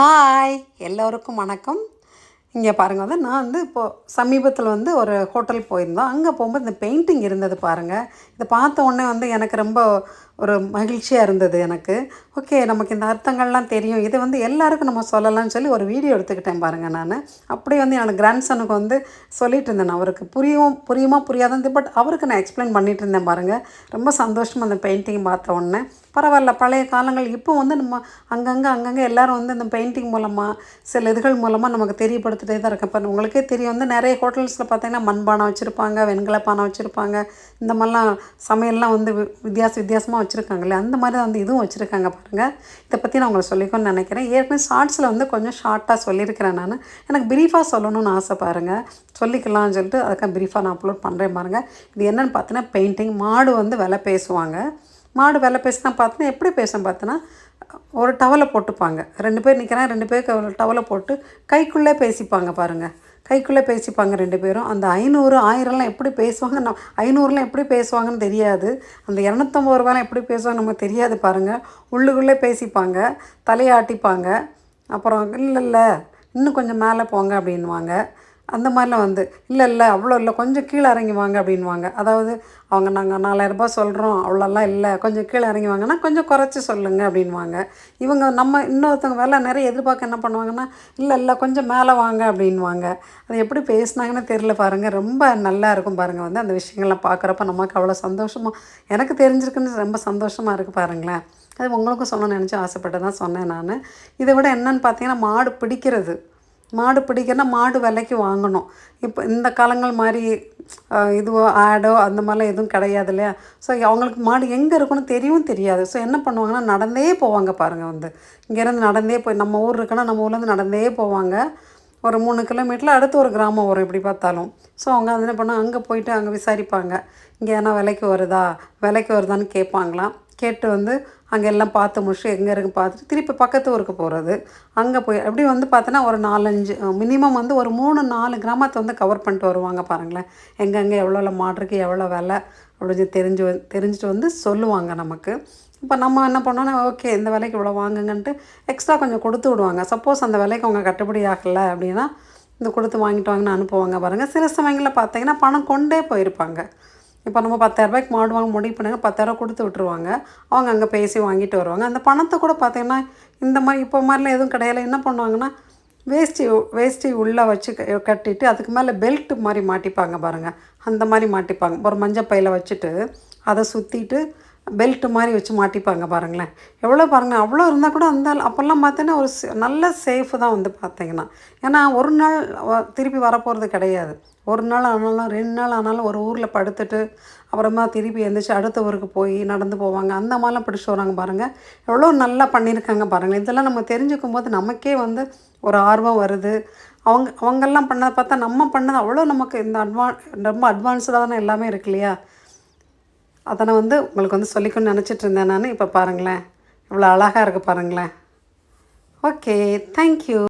Hi எல்லோருக்கும் வணக்கம். இங்கே பாருங்கள் வந்து நான் வந்து இப்போது சமீபத்தில் வந்து ஒரு ஹோட்டல் போயிருந்தோம். அங்கே போகும்போது இந்த பெயிண்டிங் இருந்தது பாருங்கள் இதை பார்த்த உடனே வந்து எனக்கு ரொம்ப ஒரு மகிழ்ச்சியாக இருந்தது எனக்கு. ஓகே நமக்கு இந்த அர்த்தங்கள்லாம் தெரியும். இதை வந்து எல்லாருக்கும் நம்ம சொல்லலாம்னு சொல்லி ஒரு வீடியோ எடுத்துக்கிட்டேன் பாருங்கள் நான். அப்படியே வந்து என்னோடய கிராண்ட் சனுக்கு வந்து சொல்லிட்டு இருந்தேன். அவருக்கு புரியும் புரியுமா புரியாதான் பட் அவருக்கு நான் எக்ஸ்பிளைன் பண்ணிகிட்டு இருந்தேன் பாருங்கள் ரொம்ப சந்தோஷமாக அந்த பெயிண்டிங் பார்த்த உடனே. பரவாயில்ல பழைய காலங்கள். இப்போ வந்து நம்ம அங்கங்கே அங்கங்கே எல்லோரும் வந்து இந்த பெயிண்டிங் மூலமாக சில இதுகள் மூலமாக நமக்கு தெரியப்படுத்திட்டே தான் இருக்கேன் இப்போ உங்களுக்கே தெரியும் வந்து நிறைய ஹோட்டல்ஸில் பார்த்தீங்கன்னா மண்பானை வச்சுருப்பாங்க வெண்கல பானை வச்சுருப்பாங்க. இந்த மாதிரிலாம் சமையல்லாம் வந்து வி- வித்தியாச வித்தியாசமாக வச்சுருக்காங்களே அந்த மாதிரி தான் வந்து இதுவும் வச்சுருக்காங்க பாருங்கள் இதை பற்றி நான் உங்களுக்கு சொல்லிக்கணும்னு நினைக்கிறேன். ஏற்கனவே ஷார்ட்ஸில் வந்து கொஞ்சம் ஷார்ட்டாக சொல்லியிருக்கிறேன் நான். எனக்கு பிரீஃபாக சொல்லணும்னு ஆசை பாருங்கள் சொல்லிக்கலாம்னு சொல்லிட்டு அதுக்காக பிரீஃபாக நான் அப்லோட் பண்ணுறேன் பாருங்கள் இது என்னென்னு பார்த்தீங்கன்னா பெயிண்டிங் மாடு வந்து விலை பேசுவாங்க. மாடு வேலை பேசினா பார்த்தோன்னா எப்படி பேசும் பார்த்தோன்னா ஒரு டவலை போட்டுப்பாங்க. ரெண்டு பேர் நிற்கிறாங்க ரெண்டு பேருக்கு ஒரு டவலை போட்டு கைக்குள்ளே பேசிப்பாங்க பாருங்கள் கைக்குள்ளே பேசிப்பாங்க ரெண்டு பேரும். அந்த ஐநூறு ஆயிரம்லாம் எப்படி பேசுவாங்க நம் ஐநூறுலாம் எப்படி பேசுவாங்கன்னு தெரியாது. அந்த இரநூத்தம்பது ரூபாய்லாம் எப்படி பேசுவாங்க நமக்கு தெரியாது பாருங்கள் உள்ளுக்குள்ளே பேசிப்பாங்க தலையாட்டிப்பாங்க. அப்புறம் இல்லை இல்லை இன்னும் கொஞ்சம் மேலே போங்க அப்படின்வாங்க அந்த மாதிரிலாம் வந்து இல்லை இல்லை அவ்வளோ இல்லை கொஞ்சம் கீழே இறங்கி வாங்க அப்படின்வாங்க அதாவது அவங்க நாங்கள் நாலாயிரரூபா சொல்கிறோம் அவ்வளோலாம் இல்லை கொஞ்சம் கீழே இறங்கி வாங்கன்னா கொஞ்சம் குறைச்சி சொல்லுங்கள் அப்படின்வாங்க இவங்க நம்ம இன்னொருத்தவங்க வேலை நிறைய எதிர்பார்க்க என்ன பண்ணுவாங்கன்னா இல்லை இல்லை கொஞ்சம் மேலே வாங்க அப்படின்வாங்க அது எப்படி பேசுனாங்கன்னு தெரில பாருங்கள் ரொம்ப நல்லா இருக்கும் பாருங்கள் வந்து அந்த விஷயங்கள்லாம் பார்க்குறப்ப நமக்கு அவ்வளோ சந்தோஷமாக எனக்கு தெரிஞ்சிருக்குன்னு ரொம்ப சந்தோஷமாக இருக்குது பாருங்களேன். அது உங்களுக்கும் சொல்லணும்னு நினச்சி ஆசைப்பட்டு தான் சொன்னேன் நான். இதை விட என்னன்னு பார்த்தீங்கன்னா மாடு பிடிக்கிறது. மாடு பிடிக்கிறனா மாடு விலைக்கு வாங்கணும். இப்போ இந்த காலங்கள் மாதிரி இதுவோ ஆடோ அந்த மாதிரிலாம் எதுவும் கிடையாது இல்லையா? ஸோ அவங்களுக்கு மாடு எங்கே இருக்குன்னு தெரியவும் தெரியாது. ஸோ என்ன பண்ணுவாங்கன்னா நடந்தே போவாங்க பாருங்கள் வந்து. இங்கேருந்து நடந்தே போய் நம்ம ஊர் இருக்குன்னா நம்ம ஊர்லேருந்து நடந்தே போவாங்க. ஒரு மூணு கிலோமீட்டரில் அடுத்து ஒரு கிராமம் வரும் எப்படி பார்த்தாலும். ஸோ அவங்க வந்து என்ன பண்ணால் அங்கே போயிட்டு அங்கே விசாரிப்பாங்க. இங்கே ஏன்னா விலைக்கு வருதா? விலைக்கு வருதான்னு கேட்பாங்களாம். கேட்டு வந்து அங்கே எல்லாம் பார்த்து முடிச்சு எங்கே இருக்கு பார்த்துட்டு திருப்பி பக்கத்து ஊருக்கு போகிறது. அங்கே போய் எப்படி வந்து பார்த்தோன்னா ஒரு நாலஞ்சு மினிமம் வந்து ஒரு மூணு நாலு கிராமத்தை வந்து கவர் பண்ணிட்டு வருவாங்க பாருங்களேன். எங்கெங்கே எவ்வளோ மாட்டுருக்கு எவ்வளோ விலை அப்படின்னு தெரிஞ்சு தெரிஞ்சுட்டு வந்து சொல்லுவாங்க நமக்கு. இப்போ நம்ம என்ன பண்ணோன்னா ஓகே இந்த விலைக்கு இவ்வளோ வாங்குங்கன்ட்டு எக்ஸ்ட்ரா கொஞ்சம் கொடுத்து விடுவாங்க. சப்போஸ் அந்த விலைக்கு அவங்க கட்டுப்படி ஆகலை அப்படின்னா இந்த கொடுத்து வாங்கிட்டு வாங்கன்னு அனுப்புவாங்க பாருங்கள் சில சமயங்களில் பார்த்தீங்கன்னா பணம் கொண்டே போயிருப்பாங்க. இப்போ நம்ம பத்தாயிரரூபாய்க்கு மாடு வாங்க முடிவு பண்ணுங்க பத்தாயிரரூபா கொடுத்து விட்டுருவாங்க. அவங்க அங்கே பேசி வாங்கிட்டு வருவாங்க. அந்த பணத்தை கூட பார்த்தீங்கன்னா இந்த மாதிரி இப்போ மாதிரிலாம் எதுவும் கிடையாது என்ன பண்ணுவாங்கன்னா வேஷ்டி வேஷ்டி உள்ளே வச்சு க- கட்டிட்டு அதுக்கு மேலே பெல்ட் மாதிரி மாட்டிப்பாங்க பாருங்கள் அந்த மாதிரி மாட்டிப்பாங்க. ஒரு மஞ்சள் பையில் வச்சுட்டு அதை சுற்றிட்டு பெல்ட் மாதிரி வச்சு மாட்டிப்பாங்க பாருங்களேன். எவ்வளோ பாருங்கள் அவ்வளோ இருந்தால் கூட அந்த அப்போல்லாம் பார்த்தீங்கன்னா ஒரு சே- நல்ல சேஃபு தான் வந்து பார்த்தீங்கன்னா. ஏன்னா ஒரு நாள் திருப்பி வரப்போகிறது கிடையாது. ஒரு நாள் ஆனாலும் ரெண்டு நாள் ஆனாலும் ஒரு ஊரில் படுத்துட்டு அப்புறமா திருப்பி எழுந்திரிச்சு அடுத்த ஊருக்கு போய் நடந்து போவாங்க. அந்த மாதிரிலாம் பிடிச்சிட்டு வராங்க பாருங்கள் எவ்வளோ நல்லா பண்ணியிருக்காங்க பாருங்கள் இதெல்லாம் நம்ம தெரிஞ்சுக்கும் போது நமக்கே வந்து ஒரு ஆர்வம் வருது. அவங்க அவங்கெல்லாம் பண்ணதை பார்த்தா நம்ம பண்ணது அவ்வளோ நமக்கு இந்த அட்வான் ரொம்ப அட்வான்ஸ்டாக தானே எல்லாமே இருக்கு இல்லையா? அதை நான் வந்து உங்களுக்கு வந்து சொல்லிக்கணும்னு நினச்சிட்டு இருந்தேன் நான். இப்போ பாருங்களேன். இவ்வளோ அழகாக இருக்குது பாருங்களேன். Okay thank you